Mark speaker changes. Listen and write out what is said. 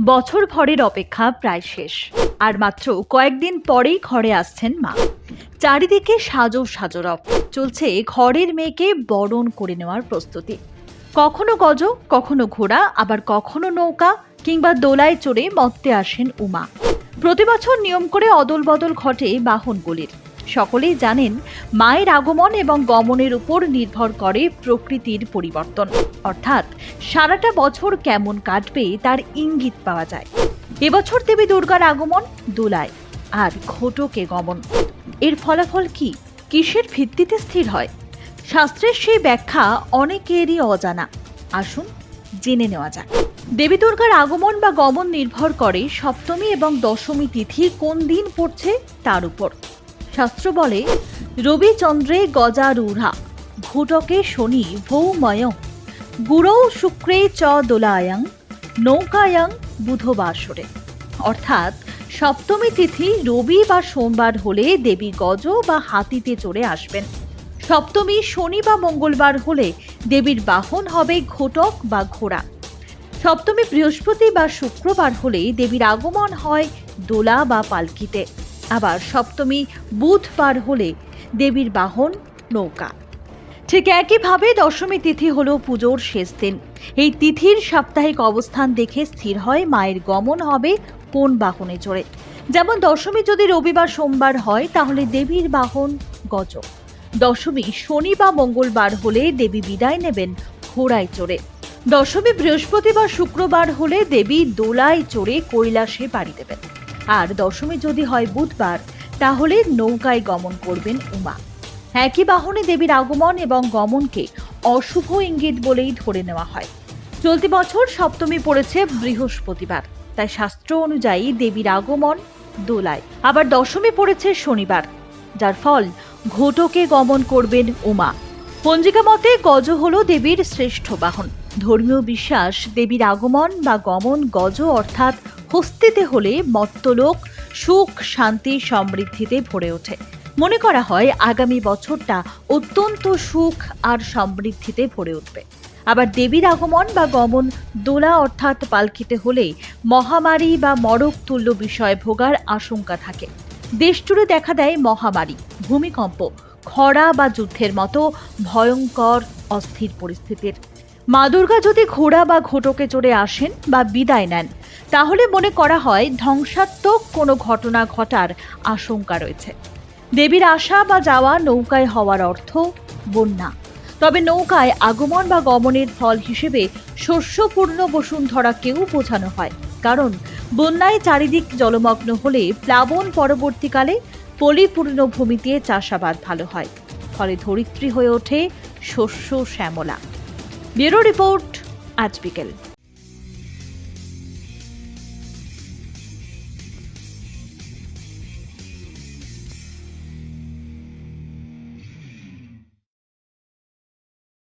Speaker 1: বছর ভরের অপেক্ষা প্রায় শেষ। আর মাত্র কয়েকদিন পরেই ঘরে আসছেন মা। চারিদিকে সাজো সাজরব চলছে ঘরের মেয়েকে বরণ করে নেওয়ার প্রস্তুতি। কখনো গজ, কখনো ঘোড়া, আবার কখনো নৌকা কিংবা দোলায় চড়ে মত্তে আসেন উমা। প্রতি বছর নিয়ম করে অদল বদল ঘটে বাহনগুলির। সকলেই জানেন, মায়ের আগমন এবং গমনের উপর নির্ভর করে প্রকৃতির পরিবর্তন। অর্থাৎ, সারাটা বছর কেমন কাটবে তার ইঙ্গিত পাওয়া যায়। এবছর দেবী দুর্গার আগমন, দোলায় আর ঘটকে গমন। এর ফলাফল কি? কিসের ভিত্তিতে স্থির হয়? শাস্ত্রের সেই ব্যাখ্যা অনেকেরই অজানা। আসুন জেনে নেওয়া যাক। দেবী দুর্গার আগমন বা গমন নির্ভর করে সপ্তমী এবং দশমী তিথি কোন দিন পড়ছে তার উপর। শাস্ত্র বলে, রবি চন্দ্রে গজারূঢ়া, ঘুটকে শনি ভৌময়, গুরৌ শুক্রে চ দোলায়ং, নৌকায়ং বুধবাসরে। অর্থাৎ, সপ্তমী তিথি রবি বা সোমবার হলে দেবী গজ বা হাতিতে চড়ে আসবেন। সপ্তমী শনি বা মঙ্গলবার হলে দেবীর বাহন হবে ঘোটক বা ঘোড়া। সপ্তমী বৃহস্পতি বা শুক্রবার হলে দেবীর আগমন হয় দোলা বা পালকিতে। আবার সপ্তমী বুধবার হলে দেবীর বাহন, নৌকা। ঠিক একইভাবে দশমী তিথি হল পুজোর শেষ দিন। এই তিথির সাপ্তাহিক অবস্থান দেখে স্থির হয় মায়ের গমন হবে কোন বাহনে চড়ে। যেমন দশমী যদি রবিবার, সোমবার হয়, তাহলে দেবীর বাহন গজ দশমী শনি বা মঙ্গলবার হলে দেবী বিদায় নেবেন ঘোড়ায় চড়ে। দশমী বৃহস্পতিবার শুক্রবার হলে দেবী দোলায় চড়ে কৈলাসে পাড়ি দেবেন। আর দশমী যদি হয় বুধবার, তাহলে নৌকায় গমন করবেন উমা। একই বাহনে দেবীর আগমন এবং গমনকে অশুভ ইঙ্গিত বলেই ধরে নেওয়া হয়। চলতি বছর সপ্তমী পড়েছে বৃহস্পতিবার, তাই শাস্ত্র অনুযায়ী দেবীর আগমন দোলায়। আবার দশমী পড়েছে শনিবার, যার ফল ঘটকে গমন করবেন উমা। পঞ্জিকা মতে গজ হল দেবীর শ্রেষ্ঠ বাহন। ধর্মীয় বিশ্বাস, দেবীর আগমন বা গমন গজ অর্থাৎ হস্তিতে হলে মত্তলোক সুখ, শান্তি, সমৃদ্ধিতে ভরে ওঠে। মনে করা হয়, আগামী বছরটা অত্যন্ত সুখ আর সমৃদ্ধিতে ভরে উঠবে। আবার দেবীর আগমন বা গমন দোলা অর্থাৎ পালকিতে হলে মহামারী বা মরক তুল্য বিষয় ভোগার আশঙ্কা থাকে। দেশ জুড়ে দেখা দেয় মহামারী, ভূমিকম্প, খরা বা যুদ্ধের মতো ভয়ঙ্কর, অস্থির পরিস্থিতির। মা দুর্গা যদি ঘোড়া বা ঘোটকে চড়ে আসেন বা বিদায় নেন, তাহলে মনে করা হয় ধ্বংসাত্মক কোনো ঘটনা ঘটার আশঙ্কা রয়েছে। দেবীর আসা বা যাওয়া নৌকায় হওয়ার অর্থ বন্যা। তবে নৌকায় আগমন বা গমনের ফল হিসেবে শস্যপূর্ণ বসুন্ধরাকেও বোঝানো হয়, কারণ বন্যায় চারিদিক জলমগ্ন হলে প্লাবন পরবর্তীকালে পলিপূর্ণ ভূমিতে চাষাবাদ ভালো হয়, ফলে ধরিত্রী হয়ে ওঠে শস্য শ্যামলা। ব্যুরো রিপোর্ট আজ বিকেল